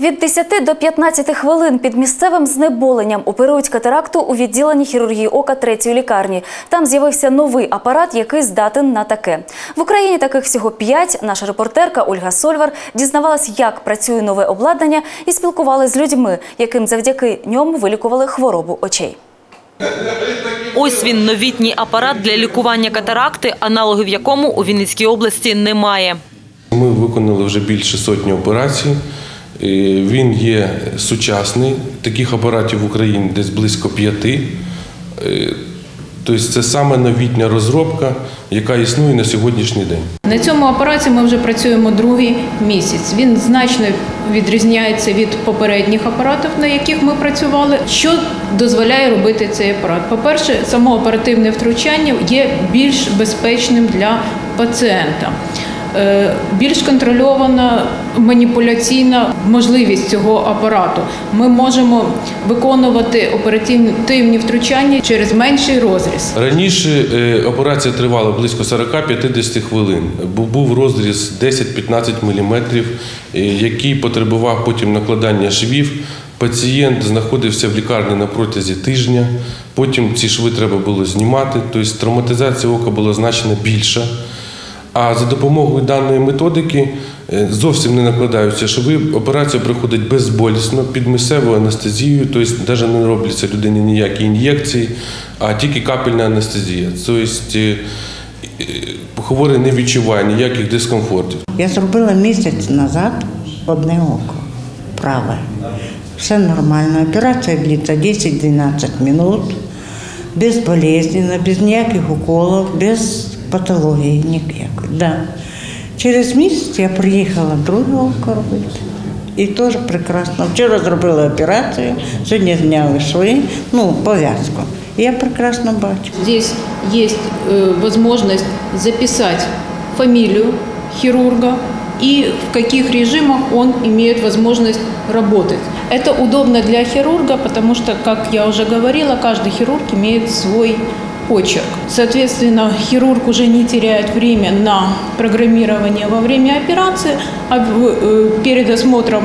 Від 10 до 15 хвилин під місцевим знеболенням оперують катаракту у відділенні хірургії ока третьої лікарні. Там з'явився новий апарат, який здатен на таке. В Україні таких всього п'ять. Наша репортерка Ольга Сольвар дізнавалась, як працює нове обладнання, і спілкувалася з людьми, яким завдяки ньому вилікували хворобу очей. Ось він новітній апарат для лікування катаракти, аналогів якому у Вінницькій області немає. Ми виконали вже більше сотні операцій. Е, Він є сучасний. Таких апаратів в Україні десь близько п'яти. Е, Тобто це саме новітня розробка, яка існує на сьогоднішній день. На цьому апараті ми вже працюємо другий місяць. Він значно відрізняється від попередніх апаратів, на яких ми працювали. Що дозволяє робити цей апарат? По-перше, само оперативне втручання є більш безпечним для пацієнта. Е, Більш контрольована маніпуляційна можливість цього апарату. Ми можемо виконувати оперативні втручання через менший розріз. Раніше е, операція тривала близько 40-50 хвилин. Бу- Був розріз 10-15 мм, е, який потребував потім накладання швів. Пацієнт знаходився в лікарні на протязі тижня. Потім ці шви треба було знімати. Тобто травматизація ока була значно більша. А за допомогою даної методики е, зовсім не накладаються шви. Операція проходить безболісно під місцевою анестезією, тобто навіть не робляться людині ніякі ін'єкції, а тільки капельна анестезія. Тобто е, е, хворий не відчуває ніяких дискомфортів. Я зробила місяць назад одне око праве. Все нормально. Операція длиться 10-12 минут, безболезненно, без ніяких уколів, без патології ніякої. Да. Через місяць я приїхала друге око робити. І теж прекрасно. Вчора зробила операцію, сьогодні зняли шви, ну, пов'язку. І я прекрасно бачу. Здесь есть э, возможность записать фамилию хирурга и в каких режимах он имеет возможность работать. Это удобно для хирурга, потому что, как я уже говорила, каждый хирург имеет свой почерк. Соответственно, хирург уже не теряет время на программирование во время операции, а в- э, перед осмотром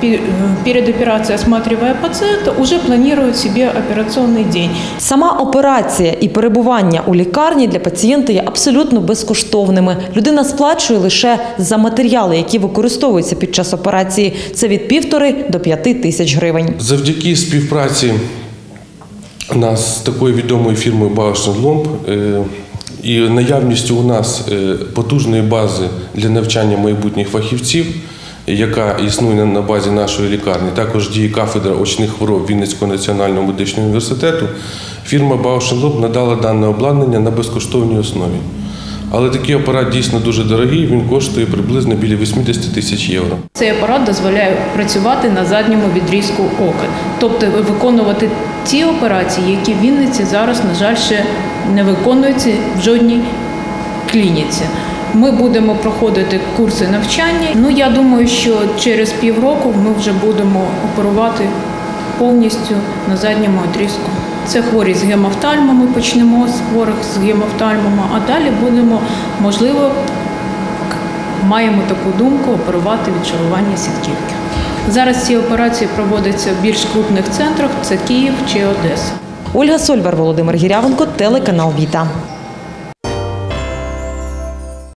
пе- э, перед операцией осматривая пациента, уже планирует себе операционный день. Сама операція і перебування у лікарні для пацієнта є абсолютно безкоштовними. Людина сплачує лише за матеріали, які використовуються під час операції. Це від півтори до п'яти тисяч гривень. Завдяки співпраці у нас такою відомою фірмою е, і наявністю у нас е, потужної бази для навчання майбутніх фахівців, яка існує на- базі нашої лікарні, також діє кафедра очних хвороб Вінницького національного медичного університету. Фірма Lomb надала дане обладнання на безкоштовній основі. Але такий апарат дійсно дуже дорогий, він коштує приблизно біля 80 тисяч євро. Цей апарат дозволяє працювати на задньому відрізку ока, тобто виконувати ті операції, які в Вінниці зараз, на жаль, ще не виконуються в жодній клініці. Ми будемо проходити курси навчання. Ну я думаю, що через півроку ми вже будемо оперувати повністю на задньому відрізку. Це хворі з гемофтальмами. Почнемо з хворих з гемофтальмами, а далі будемо, можливо, маємо таку думку оперувати відчарування сітківки. Зараз ці операції проводяться в більш крупних центрах: це Київ чи Одеса. Ольга Сольвар, Володимир Гірявенко, телеканал Віта.